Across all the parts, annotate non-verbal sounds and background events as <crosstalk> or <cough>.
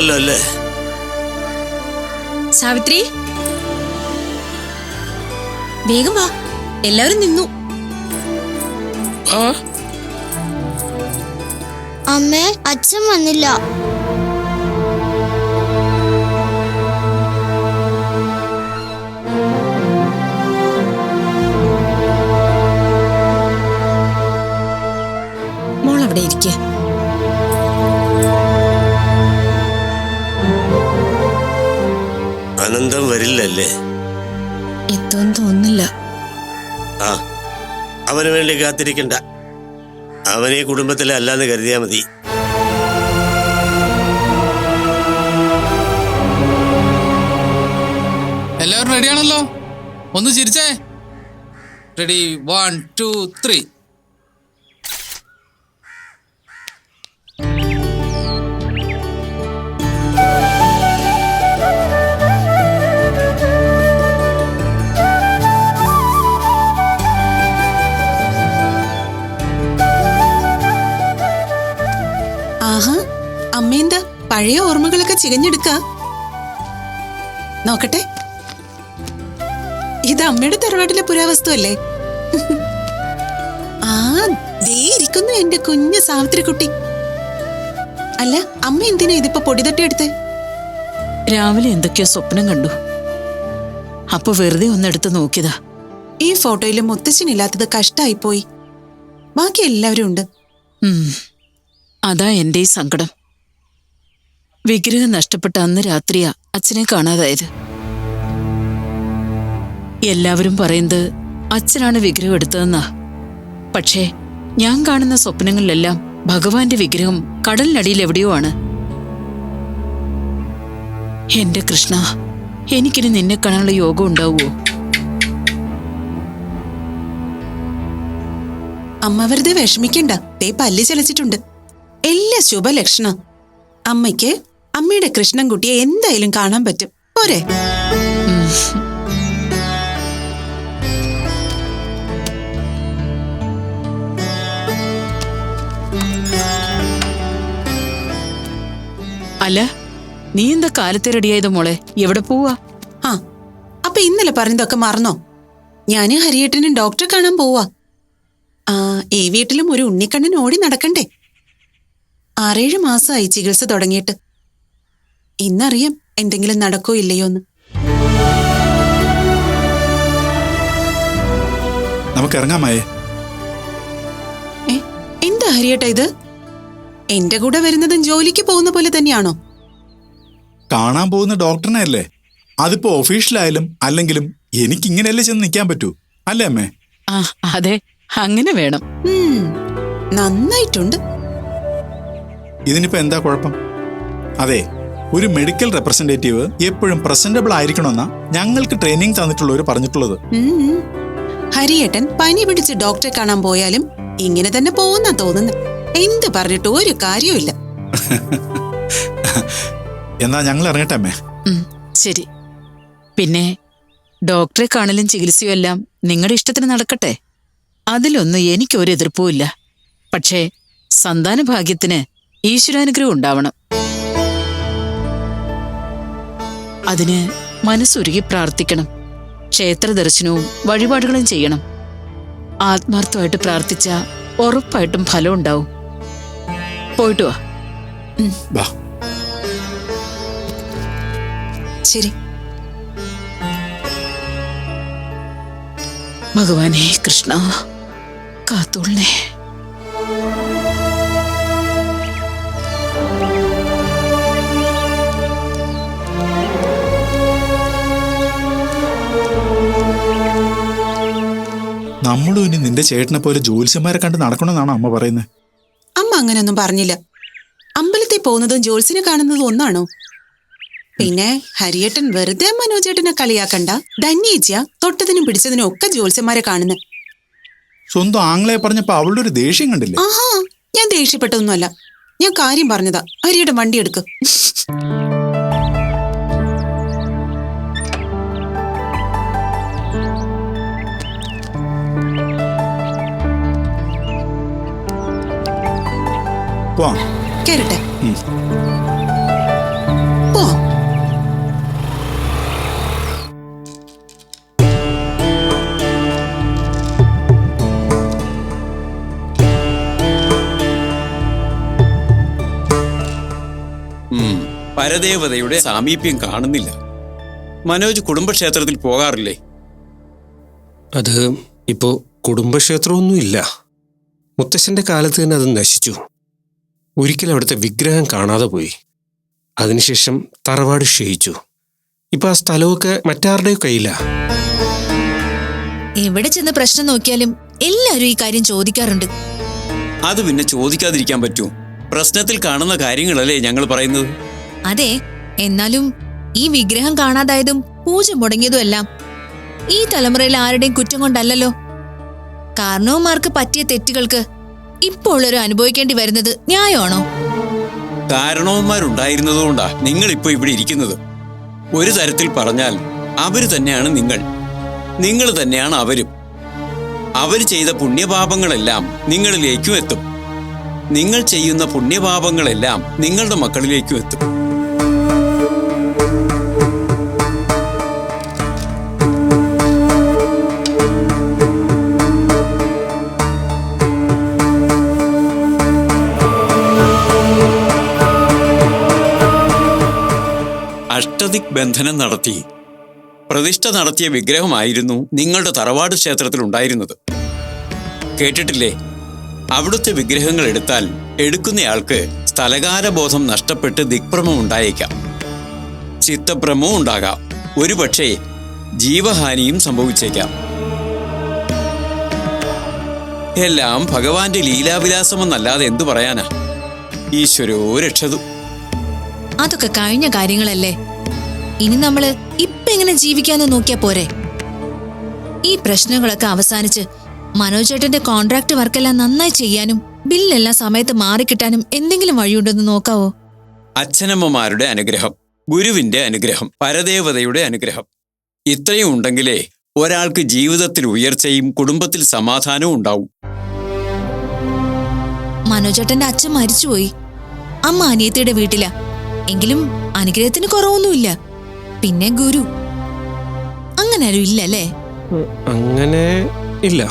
ഉണ്ടല്ലോ അല്ലേ? സാവിത്രി? വേഗം വാ. എല്ലാവരും നിന്നു. അമ്മേ അച്ഛൻ വന്നില്ല. കാത്തിരിക്കണ്ട. അവനെ കുടുംബത്തിലെ അല്ലാന്ന് കരുതിയാ മതി. എല്ലാവരും റെഡിയാണല്ലോ ഒന്ന് ചിരിച്ചേ. റെഡി വൺ ടു ത്രീ പഴയ ഓർമ്മകളൊക്കെ ചികഞ്ഞെടുക്ക. നോക്കട്ടെ. ഇത് അമ്മയുടെ തറവാട്ടിലെ പുരാവസ്തു അല്ലേ ആ ദേ ഇരിക്കുന്നു എന്റെ കുഞ്ഞു സാവിത്രിക്കുട്ടി. അല്ല അമ്മ എന്തിനാ ഇതിപ്പോ പൊടി തട്ടിയെടുത്തേ രാവിലെ എന്തൊക്കെയോ സ്വപ്നം കണ്ടു. അപ്പൊ വെറുതെ ഒന്നെടുത്ത് നോക്കിയതാ. ഈ ഫോട്ടോയിൽ മുത്തച്ഛനില്ലാത്തത് കഷ്ടായിപ്പോയി. ബാക്കി എല്ലാവരും ഉണ്ട്. അതാ എന്റെ സങ്കടം. വിഗ്രഹം നഷ്ടപ്പെട്ട അന്ന് രാത്രിയാ അച്ഛനെ കാണാതായത്. എല്ലാവരും പറയുന്നത് അച്ഛനാണ് വിഗ്രഹം എടുത്തതെന്നാ. പക്ഷേ ഞാൻ കാണുന്ന സ്വപ്നങ്ങളിലെല്ലാം ഭഗവാന്റെ വിഗ്രഹം കടലിനടിയിൽ എവിടെയോ ആണ്. എന്റെ കൃഷ്ണ എനിക്കിനി നിന്നെ കാണാനുള്ള യോഗം ഉണ്ടാവുമോ അമ്മ വെറുതെ വിഷമിക്കണ്ട. ദേ പല്ല് ചലച്ചിട്ടുണ്ട്. എല്ലാ ശുഭലക്ഷണ. അമ്മയ്ക്ക് അമ്മയുടെ കൃഷ്ണൻകുട്ടിയെ എന്തായാലും കാണാൻ പറ്റും. പോരെ. അല്ല നീ എന്താ കാലത്തെ റെഡിയായത് മോളെ? എവിടെ പോവാ? ആ അപ്പൊ ഇന്നലെ പറഞ്ഞതൊക്കെ മറന്നോ? ഞാൻ ഹരിയേട്ടനും ഡോക്ടറെ കാണാൻ പോവാ. ആ ഈ വീട്ടിലും ഒരു ഉണ്ണിക്കണ്ണൻ ഓടി നടക്കണ്ടേ? ആറേഴ് മാസമായി ചികിത്സ തുടങ്ങിയിട്ട്. ഇന്നറിയാം എന്തെങ്കിലും നടക്കോ ഇല്ലയോ എന്ന്. നമുക്ക് ഇറങ്ങാമായേ എന്താ ഹരിയേട്ടാ ഇത്? എന്റെ കൂടെ വരുന്നതും ജോലിക്ക് പോകുന്ന പോലെ തന്നെയാണോ? കാണാൻ പോകുന്ന ഡോക്ടറിനെ അല്ലേ? അതിപ്പോ ഒഫീഷ്യലായാലും അല്ലെങ്കിലും എനിക്ക് ഇങ്ങനെയല്ലേ ചെന്ന് നിൽക്കാൻ പറ്റൂ. അല്ലേ അമ്മേ? ആ അതെ അങ്ങനെ വേണം. നന്നായിട്ടുണ്ട്. ഇതിനിപ്പോ എന്താ കുഴപ്പം? അതെ ഒരു മെഡിക്കൽ റെപ്രസെന്റേറ്റീവ് എപ്പോഴും പ്രസന്റബിൾ ആയിരിക്കണമെന്ന ഞങ്ങൾക്ക് ട്രെയിനിങ് തന്നിട്ടുള്ളവർ പറഞ്ഞിട്ടുള്ളത്. ഹരിയേട്ടൻ പനി പിടിച്ച് ഡോക്ടറെ കാണാൻ പോയാലും ഇങ്ങനെ തന്നെ പോകുന്ന തോന്നുന്നു. എന്ത് പറഞ്ഞിട്ട് ഒരു കാര്യമില്ല <laughs> എന്നാ ഞങ്ങൾ ഇറങ്ങട്ടെ അമ്മേ. ശരി. പിന്നെ ഡോക്ടറെ കാണലും ചികിത്സയും എല്ലാം നിങ്ങളുടെ ഇഷ്ടത്തിന് നടക്കട്ടെ. അതിലൊന്നും എനിക്കൊരു എതിർപ്പുമില്ല പക്ഷേ സന്താന ഭാഗ്യത്തിന് ഈശ്വരാനുഗ്രഹം ഉണ്ടാവണം. അതിന് മനസ്സുരുകി പ്രാർത്ഥിക്കണം. ക്ഷേത്ര ദർശനവും വഴിപാടുകളും ചെയ്യണം. ആത്മാർത്ഥമായിട്ട് പ്രാർത്ഥിച്ച ഉറപ്പായിട്ടും ഫലം ഉണ്ടാവും. പോയിട്ട് വാ. ശരി. ഭഗവാനെ കൃഷ്ണ കാത്തോളണേ. നമ്മളും ഇനി നിന്റെ ചേട്ടനെ പോലെ ജോത്സ്യന്മാരെ കണ്ട് നടക്കണമെന്നാണ് അമ്മ പറയുന്നത് അമ്മ അങ്ങനെയൊന്നും പറഞ്ഞില്ല. അമ്പലത്തിൽ പോകുന്നതും ജോത്സ്യനെ കാണുന്നതും ഒന്നാണോ? പിന്നെ ഹരിയേട്ടൻ വെറുതെ മനോജേട്ടനെ കളിയാക്കണ്ട. ധന്യേച്ചിയ തൊട്ടതിനും പിടിച്ചതിനും ഒക്കെ ജോത്സ്യന്മാരെ കാണുന്നു. സ്വന്തം ആംഗ്ലയെ പറഞ്ഞപ്പോ അവളുടെ ഒരു ദേഷ്യം കണ്ടില്ല? ആഹാ ഞാൻ ദേഷ്യപ്പെട്ടൊന്നുമല്ല. ഞാൻ കാര്യം പറഞ്ഞതാ. ഹരിയേട്ടൻ വണ്ടി എടുക്ക്. പോവാം. കേറട്ടെ. ഉം. പരദേവതയുടെ സാമീപ്യം കാണുന്നില്ല. മനോജ് കുടുംബക്ഷേത്രത്തിൽ പോകാറില്ലേ? അത് ഇപ്പോ കുടുംബക്ഷേത്രമൊന്നുമില്ല. മുത്തശ്ശന്റെ കാലത്ത് തന്നെ അത് നശിച്ചു. ഒരിക്കൽ അവിടുത്തെ വിഗ്രഹം കാണാതെ പോയി. അതിനുശേഷം തറവാട് ക്ഷയിച്ചു. ഇപ്പൊ ആ സ്ഥലമൊക്കെ മറ്റാരുടെ കയ്യില? എവിടെ ചെന്ന് പ്രശ്നം നോക്കിയാലും എല്ലാരും ഈ കാര്യം ചോദിക്കാറുണ്ട്. അത് പിന്നെ ചോദിക്കാതിരിക്കാൻ പറ്റൂ. പ്രശ്നത്തിൽ കാണുന്ന കാര്യങ്ങളല്ലേ ഞങ്ങൾ പറയുന്നത്? അതെ എന്നാലും ഈ വിഗ്രഹം കാണാതായതും പൂജ മുടങ്ങിയതും എല്ലാം ഈ തലമുറയിൽ ആരുടെയും കുറ്റം കൊണ്ടല്ലല്ലോ. കാരണവന്മാർക്ക് പറ്റിയ തെറ്റുകൾക്ക് ഇപ്പോൾ ഒരു അനുഭവിക്കേണ്ടി വരുന്നത് ന്യായമാണോ? കാരണവന്മാരുണ്ടായിരുന്നതുകൊണ്ടാ നിങ്ങൾ ഇപ്പൊ ഇവിടെ ഇരിക്കുന്നത്. ഒരു തരത്തിൽ പറഞ്ഞാൽ അവർ തന്നെയാണ് നിങ്ങൾ. നിങ്ങൾ തന്നെയാണ് അവരും. അവർ ചെയ്ത പുണ്യപാപങ്ങളെല്ലാം നിങ്ങളിലേക്കും എത്തും. നിങ്ങൾ ചെയ്യുന്ന പുണ്യപാപങ്ങളെല്ലാം നിങ്ങളുടെ മക്കളിലേക്കും എത്തും. അഷ്ടദിക് ബന്ധനം നടത്തി. പ്രതിഷ്ഠ നടത്തിയ വിഗ്രഹമായിരുന്നു നിങ്ങളുടെ തറവാട് ക്ഷേത്രത്തിൽ ഉണ്ടായിരുന്നത്. കേട്ടിട്ടില്ലേ? അവിടുത്തെ വിഗ്രഹങ്ങൾ എടുത്താൽ എടുക്കുന്നയാൾക്ക് സ്ഥലകാരബോധം നഷ്ടപ്പെട്ട് ദിക്ഭ്രമം ഉണ്ടായേക്കാം. ചിത്തഭ്രമവും ഉണ്ടാകാം. ഒരുപക്ഷേ ജീവഹാനിയും സംഭവിച്ചേക്കാം. എല്ലാം ഭഗവാന്റെ ലീലാവിലാസമെന്നല്ലാതെ എന്തു പറയാനാ? ഈശ്വരോ രക്ഷതു. അതൊക്കെ കഴിഞ്ഞ കാര്യങ്ങളല്ലേ? ഇനി നമ്മൾ ഇപ്പൊ എങ്ങനെ ജീവിക്കാന്ന് നോക്കിയാ പോരെ? ഈ പ്രശ്നങ്ങളൊക്കെ അവസാനിച്ച് മനോജേട്ടന്റെ കോൺട്രാക്ട് വർക്കെല്ലാം നന്നായി ചെയ്യാനും ബില്ലെല്ലാം സമയത്ത് മാറിക്കിട്ടാനും എന്തെങ്കിലും വഴിയുണ്ടെന്ന് നോക്കാവോ? അച്ഛനമ്മമാരുടെ അനുഗ്രഹം ഗുരുവിന്റെ അനുഗ്രഹം പരദേവതയുടെ അനുഗ്രഹം. ഇത്രയും ഉണ്ടെങ്കിലേ ഒരാൾക്ക് ജീവിതത്തിൽ ഉയർച്ചയും കുടുംബത്തിൽ സമാധാനവും ഉണ്ടാവും. മനോജേട്ടന്റെ അച്ഛൻ മരിച്ചുപോയി. അമ്മ അനിയത്തിയുടെ വീട്ടിലാ. എങ്കിലും അനുഗ്രഹത്തിന് കുറവൊന്നുമില്ല. പിന്നെ ഗുരു. അങ്ങനെ ആരും ഇല്ലല്ലേ? അങ്ങനെ ഇല്ല.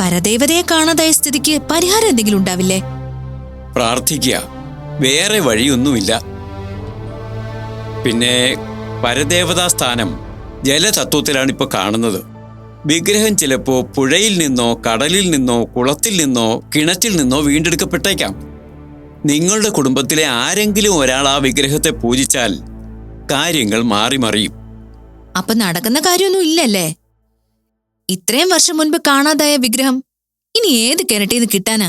പരദേവതയെ കാണാതായ സ്ഥിതിക്ക് പരിഹാരം എന്തെങ്കിലും ഉണ്ടാവില്ലേ? പ്രാർത്ഥിക്കുക വേറെ വഴിയൊന്നുമില്ല. പിന്നെ പരദേവതാ സ്ഥാനം ജലതത്വത്തിലാണ് ഇപ്പോൾ കാണുന്നത്. വിഗ്രഹം ചിലപ്പോ പുഴയിൽ നിന്നോ കടലിൽ നിന്നോ കുളത്തിൽ നിന്നോ കിണറ്റിൽ നിന്നോ വീണ്ടെടുക്കപ്പെട്ടേക്കാം. നിങ്ങളുടെ കുടുംബത്തിലെ ആരെങ്കിലും ഒരാൾ ആ വിഗ്രഹത്തെ പൂജിച്ചാൽ കാര്യങ്ങൾ മാറി മറിയും. അപ്പൊ നടക്കുന്ന കാര്യമൊന്നും ഇല്ലല്ലേ? ഇത്രയും വർഷം മുൻപ് കാണാതായ വിഗ്രഹം ഇനി ഏത് കിണറ്റിന്ന് കിട്ടാനാ?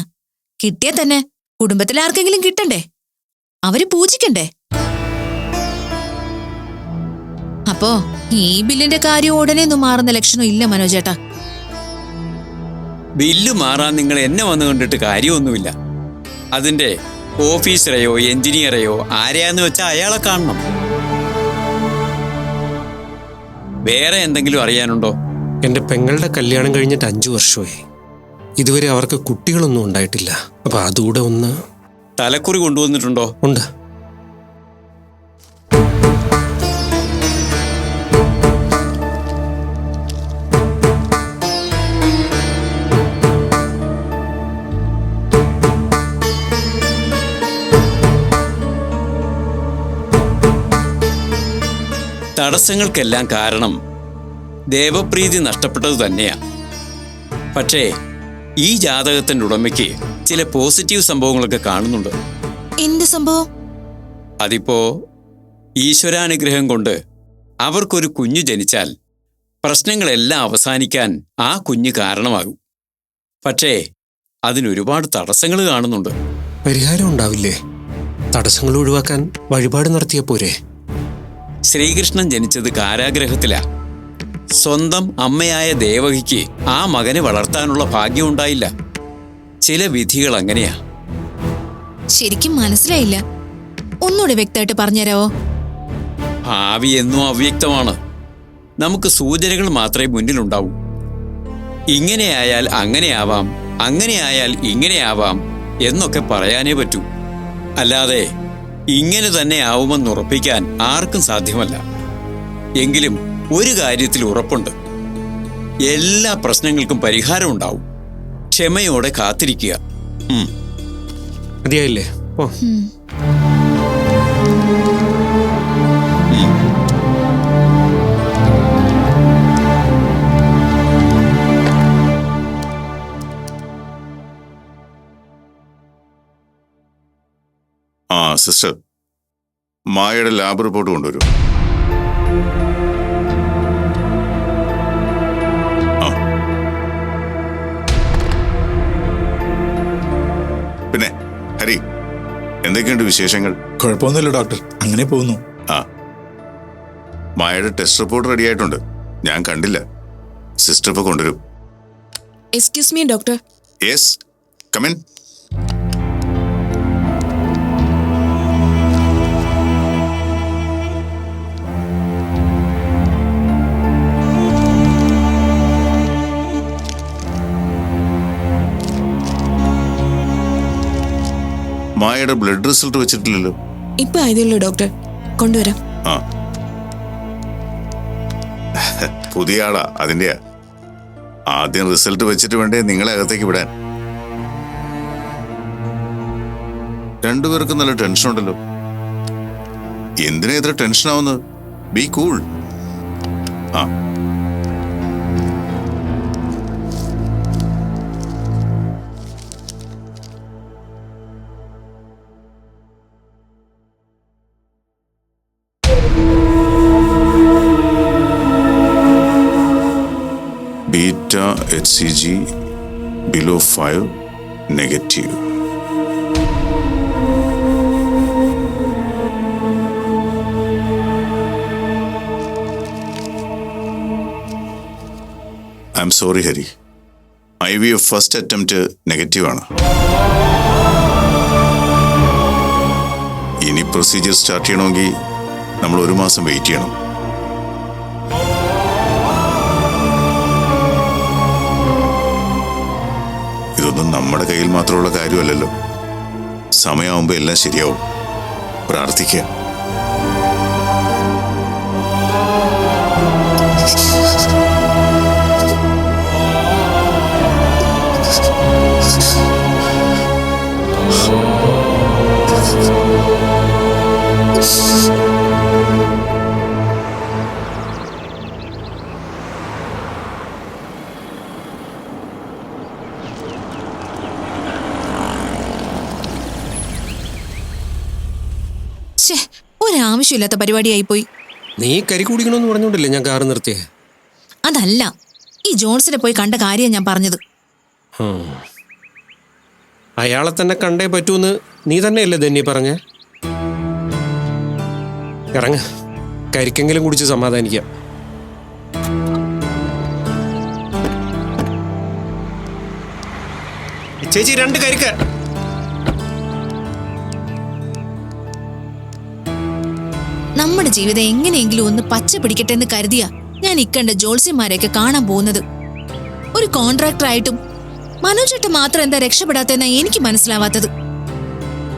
കിട്ടിയാ തന്നെ കുടുംബത്തിലെ ആർക്കെങ്കിലും കിട്ടണ്ടേ? അവർ പൂജിക്കണ്ടേ? അപ്പോ ഈ ബില്ലിന്റെ കാര്യം ഉടനെ ഒന്നും മാറുന്ന ലക്ഷണം ഇല്ല മനോജേട്ടാ. ബില്ല് മാറാൻ നിങ്ങൾ എന്നെ വന്നു കണ്ടിട്ട് കാര്യമൊന്നുമില്ല. അതിന്റെ ഓഫീസറെയോ എഞ്ചിനീയറെയോ ആരെയാന്ന് വെച്ചാൽ അയാളെ കാണണം. വേറെ എന്തെങ്കിലും അറിയാനുണ്ടോ? എന്റെ പെങ്ങളുടെ കല്യാണം കഴിഞ്ഞിട്ട് അഞ്ചു വർഷമായി. ഇതുവരെ അവർക്ക് കുട്ടികളൊന്നും ഉണ്ടായിട്ടില്ല. അപ്പൊ അതുകൂടെ ഒന്ന് തലക്കുറി കൊണ്ടുവന്നിട്ടുണ്ടോ? ഉണ്ട്. തടസ്സങ്ങൾക്കെല്ലാം കാരണം ദേവപ്രീതി നഷ്ടപ്പെട്ടത് തന്നെയാ. പക്ഷേ ഈ ജാതകത്തിന്റെ ഉടമയ്ക്ക് ചില പോസിറ്റീവ് സംഭവങ്ങളൊക്കെ കാണുന്നുണ്ട്. എന്ത് സംഭവം? അതിപ്പോ ഈശ്വരാനുഗ്രഹം കൊണ്ട് അവർക്കൊരു കുഞ്ഞു ജനിച്ചാൽ പ്രശ്നങ്ങളെല്ലാം അവസാനിക്കാൻ ആ കുഞ്ഞ് കാരണമാകും. പക്ഷേ അതിനൊരുപാട് തടസ്സങ്ങൾ കാണുന്നുണ്ട്. പരിഹാരം ഉണ്ടാവില്ലേ? തടസ്സങ്ങൾ ഒഴിവാക്കാൻ വഴിപാട് നടത്തിയ പോരെ? ശ്രീകൃഷ്ണൻ ജനിച്ചത് കാരാഗ്രഹത്തിലാ. സ്വന്തം അമ്മയായ ദേവകിക്ക് ആ മകനെ വളർത്താനുള്ള ഭാഗ്യം ഉണ്ടായില്ല ചില വിധികൾ അങ്ങനെയാ. ശരിക്കും മനസ്സിലായില്ല. ഒന്നുകൂടെ വ്യക്തമായിട്ട് പറഞ്ഞുതരാവോ? ഭാവി എന്നും അവ്യക്തമാണ്. നമുക്ക് സൂചനകൾ മാത്രമേ മുന്നിലുണ്ടാവൂ. ഇങ്ങനെയായാൽ അങ്ങനെയാവാം അങ്ങനെയായാൽ ഇങ്ങനെയാവാം എന്നൊക്കെ പറയാനേ പറ്റൂ. അല്ലാതെ ഇങ്ങനെ തന്നെ ആവുമെന്ന് ഉറപ്പിക്കാൻ ആർക്കും സാധ്യമല്ല. എങ്കിലും ഒരു കാര്യത്തിൽ ഉറപ്പുണ്ട്. എല്ലാ പ്രശ്നങ്ങൾക്കും പരിഹാരം ഉണ്ടാവും. ക്ഷമയോടെ കാത്തിരിക്കുക. മതിയായില്ലേ? ഓ ആ സിസ്റ്റർ. മായയുടെ ലാബ് റിപ്പോർട്ട് കൊണ്ടുവരൂ. പിന്നെ ഹരി എന്തൊക്കെയുണ്ട് വിശേഷങ്ങൾ? കുഴപ്പമൊന്നുമില്ല ഡോക്ടർ. അങ്ങനെ പോകുന്നു. ആ. മായയുടെ ടെസ്റ്റ് റിപ്പോർട്ട് റെഡി ആയിട്ടുണ്ട്. ഞാൻ കണ്ടില്ല. സിസ്റ്റർ ഇപ്പൊ കൊണ്ടുവരും. Excuse me doctor yes come in മായയുടെ ബ്ലഡ് റിസൾട്ട് വെച്ചിട്ടില്ലല്ലോ. ഇപ്പൊ ആയതേ ഡോക്ടർ കൊണ്ടുവരാം. ആ. പുതിയ ആളാ അതിന്റെയാ. ആദ്യം റിസൾട്ട് വെച്ചിട്ട് വേണ്ടേ നിങ്ങളെ അകത്തേക്ക് വിടാൻ. രണ്ടുപേർക്കും നല്ല ടെൻഷൻ ഉണ്ടല്ലോ. എന്തിനാ ഇത്ര ടെൻഷൻ ആവുന്നത്? ബി കൂൾ ആ. Beta H C G below five negative I am sorry Hari I V F first attempt നെഗറ്റീവാണ് ഇനി പ്രൊസീജിയർ സ്റ്റാർട്ട് ചെയ്യണമെങ്കിൽ നമ്മൾ ഒരു മാസം വെയിറ്റ് ചെയ്യണം. ഇതൊന്നും നമ്മുടെ കയ്യിൽ മാത്രമുള്ള കാര്യമല്ലല്ലോ. സമയമാകുമ്പോൾ എല്ലാം ശരിയാവും. പ്രാർത്ഥിക്കുക ആവശ്യമില്ലാത്ത പരിപാടിയായി പോയി. നീ കരി കുടിക്കണമെന്ന് പറഞ്ഞോണ്ടല്ലേ ഞാൻ കാറ് നിർത്തിയേ? അതല്ല ഈ ജോൺസിനെ പോയി കണ്ട കാര്യം ഞാൻ പറഞ്ഞത്. അയാളെ തന്നെ കണ്ടേ പറ്റൂന്ന് നീ തന്നെയല്ലേ ധന്യ പറഞ്ഞേ? ഇറങ്ങ കരിക്കെങ്കിലും കുടിച്ച് സമാധാനിക്കാം. ചേച്ചി രണ്ട് കരിക്ക. നമ്മുടെ ജീവിതം എങ്ങനെയെങ്കിലും ഒന്ന് പച്ച പിടിക്കട്ടെ എന്ന് കരുതിയ ഞാൻ ഇക്കണ്ട ജോത്സ്യന്മാരെയൊക്കെ കാണാൻ പോകുന്നത്. ഒരു കോൺട്രാക്ടർ ആയിട്ടും മനോജേട്ട് മാത്രം എന്താ രക്ഷപ്പെടാത്തെന്നാ എനിക്ക് മനസ്സിലാവാത്തത്.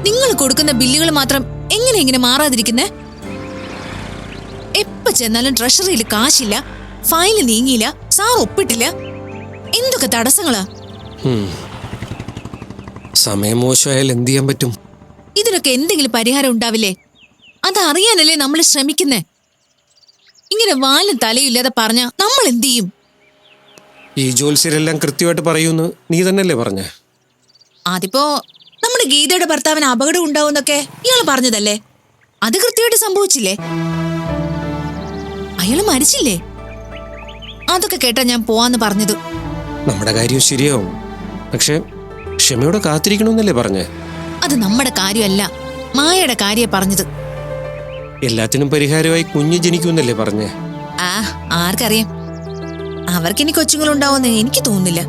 നിങ്ങൾ കൊടുക്കുന്ന ബില്ലുകൾ മാത്രം എങ്ങനെ ഇങ്ങനെ മാറാതിരിക്കുന്നേ? എപ്പ ചെന്നാലും ട്രഷറിയിൽ കാശില്ല ഫയൽ നീങ്ങിയില്ല സാർ ഒപ്പിട്ടില്ല. എന്തൊക്കെ തടസ്സങ്ങളാ? സമയം മോശമായാൽ എന്ത് ചെയ്യാൻ പറ്റും? ഇതിനൊക്കെ എന്തെങ്കിലും പരിഹാരം ഉണ്ടാവില്ലേ? അതറിയാനല്ലേ നമ്മൾ ശ്രമിക്കുന്നേ? ഇങ്ങനെ വാലും തലയില്ലാതെ പറഞ്ഞ നമ്മൾ എന്ത് ചെയ്യും? ഈ ജോത്സ്യരെല്ലാം കൃത്യമായിട്ട് പറയൂന്ന്. നീ തന്നെയല്ലേ പറഞ്ഞേ? അതിപ്പോ നമ്മുടെ ഗീതയുടെ ഭർത്താവിന് അപകടം ഉണ്ടാവുന്നൊക്കെ ഇയാൾ പറഞ്ഞതല്ലേ? അത് കൃത്യമായിട്ട് സംഭവിച്ചില്ലേ? അയാൾ മരിച്ചില്ലേ? അതൊക്കെ കേട്ടാ ഞാൻ പോവാന്ന് പറഞ്ഞത്. നമ്മുടെ കാര്യം ശരിയാവും. പക്ഷെ ക്ഷമയോടെ കാത്തിരിക്കണമെന്നല്ലേ പറഞ്ഞേ? അത് നമ്മുടെ കാര്യമല്ല. മായയുടെ കാര്യ പറഞ്ഞത്. എല്ലാത്തിനും പരിഹാരമായി കുഞ്ഞ് ജനിക്കുമെന്നല്ലേ പറഞ്ഞേ? ആ ആർക്കറിയാം. അവർക്കിനി കൊച്ചുങ്ങളുണ്ടാവുമെന്ന് എനിക്ക് തോന്നുന്നില്ല.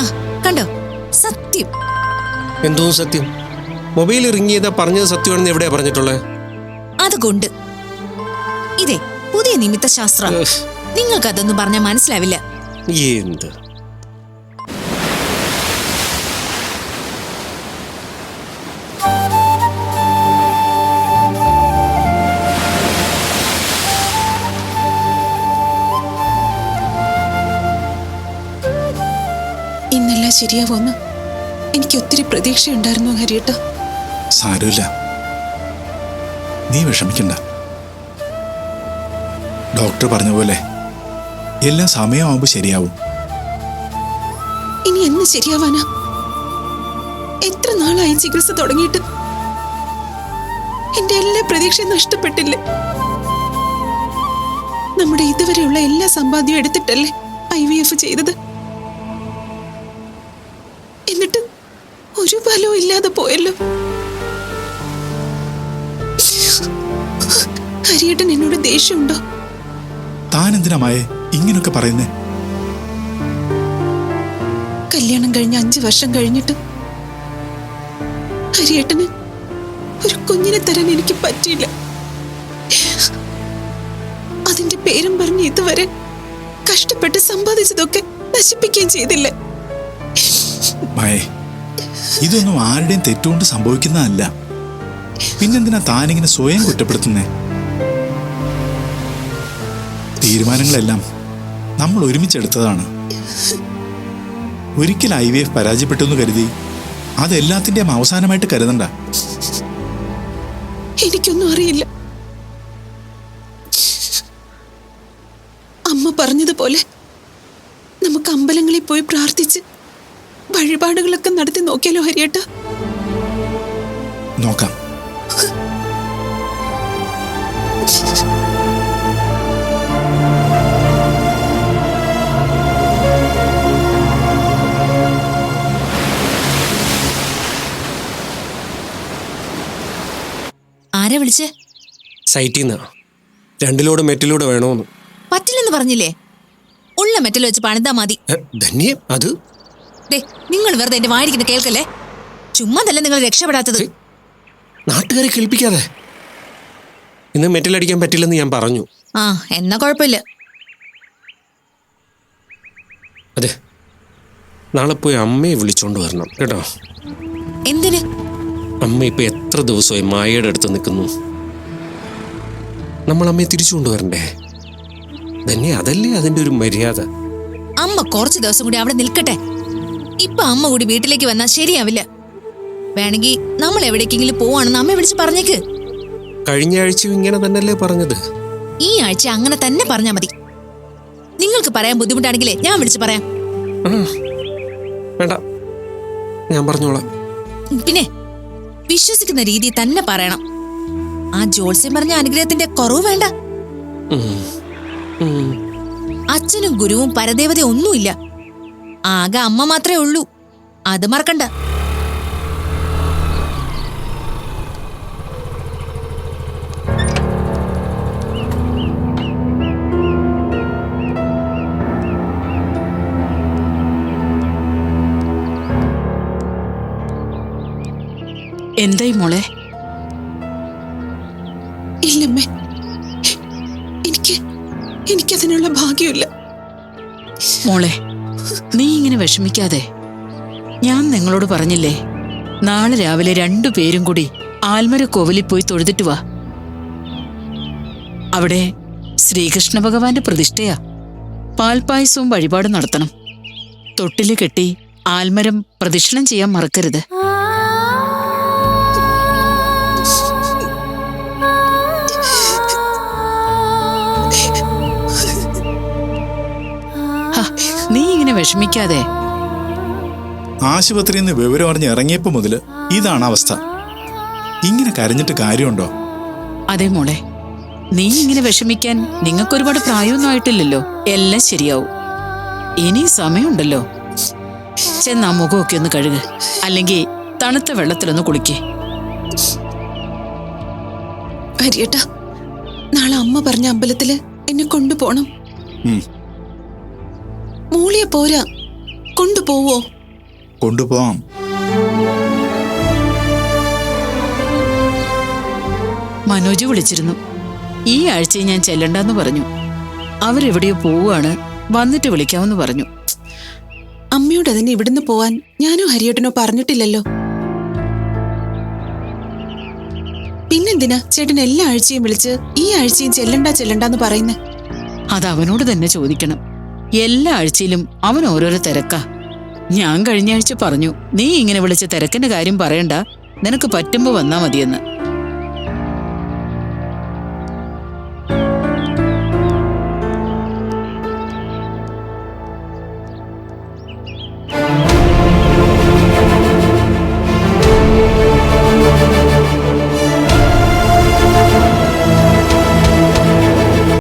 ആ കണ്ടോ? സത്യം. എന്തോ സത്യം? മൊബൈൽ ചെയ്താ പറഞ്ഞത് സത്യമാണെന്ന് എവിടെയാ പറഞ്ഞിട്ടുള്ളത് അതുകൊണ്ട്. ഇതേ പുതിയ നിമിത്ത ശാസ്ത്രം നിങ്ങൾക്കതൊന്നും പറഞ്ഞാൽ മനസ്സിലാവില്ല. എന്ത്? ഇന്നെല്ലാം ശരിയാവുമെന്ന് എനിക്ക് ഒത്തിരി പ്രതീക്ഷയുണ്ടായിരുന്നു ഹരിയേട്ട. സാരമില്ല. നീ വിഷമിക്കണ്ട. ഡോക്ടർ പറഞ്ഞ പോലെ എല്ലാം സമയമാകുമ്പോൾ ശരിയാവും. ഇനി എന്ന് ശരിയാവാനാ? എത്ര നാളായി ചികിത്സ തുടങ്ങിയിട്ട്? എന്റെ എല്ലാ പ്രതീക്ഷയും നഷ്ടപ്പെട്ടില്ലേ? നമ്മുടെ ഇതുവരെയുള്ള എല്ലാ സമ്പാദ്യവും എടുത്തിട്ടല്ലേ ഐ വി എഫ് ചെയ്തത്? ഒരു ഫലവും ഇല്ലാതെ പോയല്ലോ. ഹരിയേട്ടൻ എന്നോട് ദേഷ്യമുണ്ടോ? താൻ എന്തിനാമായേ ഇങ്ങനൊക്കെ പറയുന്നേ? കല്യാണം കഴിഞ്ഞ അഞ്ചു വർഷം കഴിഞ്ഞിട്ട് ഹരിയേട്ടന് ഒരു കുഞ്ഞിനെ തരാൻ എനിക്ക് പറ്റിയില്ല. അതിന്റെ പേരും പറഞ്ഞ് ഇതുവരെ കഷ്ടപ്പെട്ട് സമ്പാദിച്ചതൊക്കെ നശിപ്പിക്കുകയും ചെയ്തില്ലേ. മായേ ഇതൊന്നും ആരുടെയും തെറ്റുകൊണ്ട് സംഭവിക്കുന്നതല്ല. പിന്നെന്തിനാ താനിങ്ങനെ സ്വയം കുറ്റപ്പെടുത്തുന്നേ? തീരുമാനങ്ങളെല്ലാം നമ്മൾ ഒരുമിച്ചെടുത്തതാണ്. ഒരിക്കൽ ഐ വി എഫ് പരാജയപ്പെട്ടു എന്ന് കരുതി അതെല്ലാത്തിന്റെയും അവസാനമായിട്ട് കരുതണ്ട. എനിക്കൊന്നും അറിയില്ല. അമ്മ പറഞ്ഞതുപോലെ നമുക്ക് അമ്പലങ്ങളിൽ പോയി പ്രാർത്ഥിച്ച് വഴിപാടുകളൊക്കെ നടത്തി നോക്കിയാലോ ഹരിയേട്ട? നോക്കാം. ആരാ വിളിച്ചേ? സൈറ്റിൽ നിന്ന് രണ്ടിലൂടെ മെറ്റിലൂടെ വേണോന്ന്. പറ്റില്ലെന്ന് പറഞ്ഞില്ലേ? ഉള്ള മെറ്റൽ വെച്ച് പണിതാ മതി. ധന്യം ധന്യേ അത് ദേ നിങ്ങൾ വെറുതെ എന്റെ വായിരിക്കുന്ന കേൾക്കല്ലേ? ചുമ്മാ തന്നെ നിങ്ങൾ രക്ഷപ്പെടാത്തത്? നാട്ടുകാരെ കേൾപ്പിക്കാതെ. ഇന്ന് മെറ്റലടിക്കാൻ പറ്റില്ലെന്ന് ഞാൻ പറഞ്ഞു. ആ എന്നാ കുഴപ്പമില്ല. അതെ. നാളെ പോയി അമ്മയെ വിളിച്ചോണ്ട് വരണം കേട്ടോ. എന്തിന്? അമ്മ ഇപ്പൊ എത്ര ദിവസമായി മായയുടെ അടുത്ത് നിൽക്കുന്നു? നമ്മൾ അമ്മയെ തിരിച്ചു കൊണ്ടുവരണ്ടേ? തന്നെ അതല്ലേ അതിന്റെ ഒരു മര്യാദ? അമ്മ കുറച്ച് ദിവസം കൂടി അവിടെ നിൽക്കട്ടെ. ഇപ്പൊ അമ്മ കൂടി വീട്ടിലേക്ക് വന്നാ ശരിയാവില്ല. വേണമെങ്കിൽ നമ്മൾ എവിടേക്കെങ്കിലും പോവാണെന്ന് അമ്മ വിളിച്ച് പറഞ്ഞേക്ക്. കഴിഞ്ഞ ആഴ്ച ഇങ്ങനെ തന്നെയല്ലേ പറഞ്ഞത്? ഈ ആഴ്ച അങ്ങനെ തന്നെ പറഞ്ഞാ മതി. നിങ്ങൾക്ക് പറയാൻ ബുദ്ധിമുട്ടാണെങ്കിലേ ഞാൻ വിളിച്ച് പറയാം. വേണ്ട. ഞാൻ പറഞ്ഞോളാം. പിന്നെ വിശ്വസിക്കുന്ന രീതി തന്നെ പറയണം. ആ ജോത്സ്യം പറഞ്ഞ അനുഗ്രഹത്തിന്റെ കുറവ് വേണ്ട. അച്ഛനും ഗുരുവും പരദേവത ഒന്നുമില്ല. ആകെ അമ്മ മാത്രമേ ഉള്ളൂ. അത് മറക്കണ്ട. എന്തായി മോളെ? ഇല്ലമ്മേ. എനിക്ക് എനിക്കതിനുള്ള ഭാഗ്യമില്ല. മോളെ നീ ഇങ്ങനെ വിഷമിക്കാതെ. ഞാൻ നിങ്ങളോട് പറഞ്ഞില്ലേ നാളെ രാവിലെ രണ്ടു പേരും കൂടി ആൽമര കോവിലിൽ പോയി തൊഴുതിട്ട് വാ. അവിടെ ശ്രീകൃഷ്ണ ഭഗവാന്റെ പ്രതിഷ്ഠയാ. പാൽപായസവും വഴിപാടും നടത്തണം. തൊട്ടിൽ കെട്ടി ആൽമരം പ്രദക്ഷിണം ചെയ്യാൻ മറക്കരുത്. നീ ഇങ്ങനെ വിഷമിക്കാതെ. ആശുപത്രിയിൽ നിന്ന് വിവരം അറിഞ്ഞ് ഇറങ്ങിയപ്പോൾ മുതൽ ഇതാണ് അവസ്ഥ. ഇങ്ങനെ കരഞ്ഞിട്ട് കാര്യമുണ്ടോ? അതെ മോളെ. നീ ഇങ്ങനെ വിഷമിക്കാൻ നിങ്ങൾക്ക് ഒരുപാട് പ്രായമൊന്നും ആയിട്ടില്ലല്ലോ. എല്ലാം ശരിയാവും. ഇനി സമയമുണ്ടല്ലോ. ചെന്ന് മുഖമൊക്കെ ഒന്ന് കഴുക. അല്ലെങ്കിൽ തണുത്ത വെള്ളത്തിലൊന്ന് കുളിക്കേ. ഹരിയേട്ടാ നാളെ അമ്മ പറഞ്ഞ അമ്പലത്തിൽ എന്നെ കൊണ്ടുപോണം. മൂളിയെ പോരാ. കൊണ്ടുപോവോ? കൊണ്ടുപോവാം. മനോജ് വിളിച്ചിരുന്നു. ഈ ആഴ്ച ഞാൻ ചെല്ലണ്ടെന്ന് പറഞ്ഞു. അവരെവിടെയോ പോവുകയാണ്. വന്നിട്ട് വിളിക്കാമെന്ന് പറഞ്ഞു. അമ്മയോട് അതിന് ഇവിടുന്ന് പോവാൻ ഞാനോ ഹരിയേട്ടനോ പറഞ്ഞിട്ടില്ലല്ലോ. പിന്നെന്തിനാ ചേട്ടൻ എല്ലാ ആഴ്ചയും വിളിച്ച് ഈ ആഴ്ചയും ചെല്ലണ്ട ചെല്ലണ്ടെന്ന് പറയുന്നേ? അത് അവനോട് തന്നെ ചോദിക്കണം. എല്ലാ ആഴ്ചയിലും അവൻ ഓരോരോ തിരക്കാ. ഞാൻ കഴിഞ്ഞ ആഴ്ച പറഞ്ഞു നീ ഇങ്ങനെ വിളിച്ച തിരക്കിന്റെ കാര്യം പറയണ്ട. നിനക്ക് പറ്റുമ്പോ വന്നാ മതിയെന്ന്.